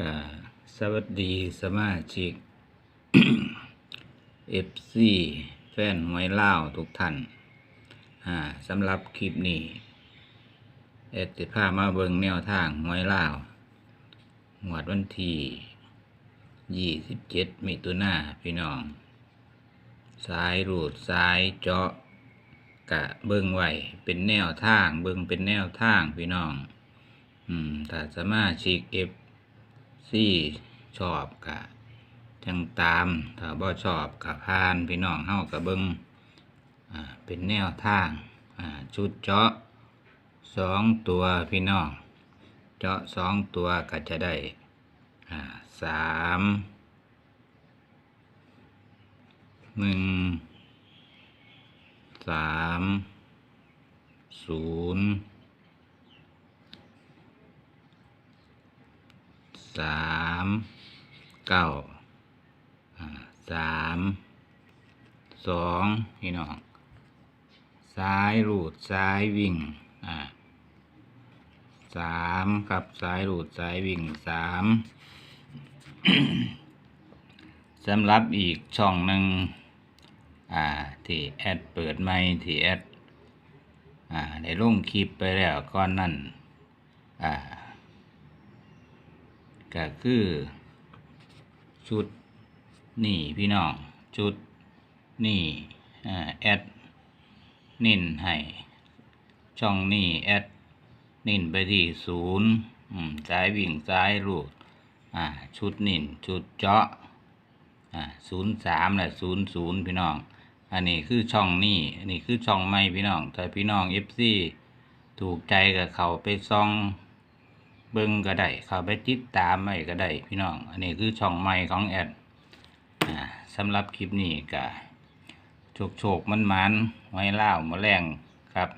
ก็สวัสดีสมาชิก FC แฟนหวยล่าทุกท่านสำหรับคลิปนี้เอติพามาเบิงแนวทางหวยล่าหวดวันที่27มิถุนาพี่น้อง สายรูดสายเจาะกะเบิงไวเป็นแนวทาง เบิงเป็นแนวทางพี่น้อง อืมถ้าสมาชิกเอฟ ซีชอบกะจังตามถ้าบ่ชอบกะพานพี่น้องเฮากะเบิงเป็นแนวทางอ่าชุดเจาะสองตัวพี่น้อง เจาะสองตัวก็จะได้สามหนึ่งสามศูนย์ สามเก้าสามสองพี่น้องซ้ายรูดซ้ายวิ่งอ่าสามครับซ้ายรูดซ้ายวิ่งสามสำหรับอีกช่องหนึ่งอ่าที่แอดเปิดไม่ที่แอดอ่าได้ลงคลิปไปแล้วก้อนนั่นอ่า ก็คือชุดนี่พี่น้องชุดนี่อ่าแอดนินให้ช่องนี่แอดนินไปที่ศูนย์อืมซ้ายวิ่งซ้ายรูดอ่าชุดนินชุดเจาะอ่าศูนย์สามและศูนย์ศูนย์พี่น้อง อันนี้คือช่องนี้อันนี้คือช่องไม่พี่น้องถ้าพี่น้องเอฟซีถูกใจกับเขาไปซอง เบิ้งก็ได้เขาไปติดตามไม่ก็ได้พี่น้อง อันนี้คือช่องใหม่ของแอดสำหรับคลิปนี้ก็โชคโชคมันมันไว้เล่ามาแรงครับ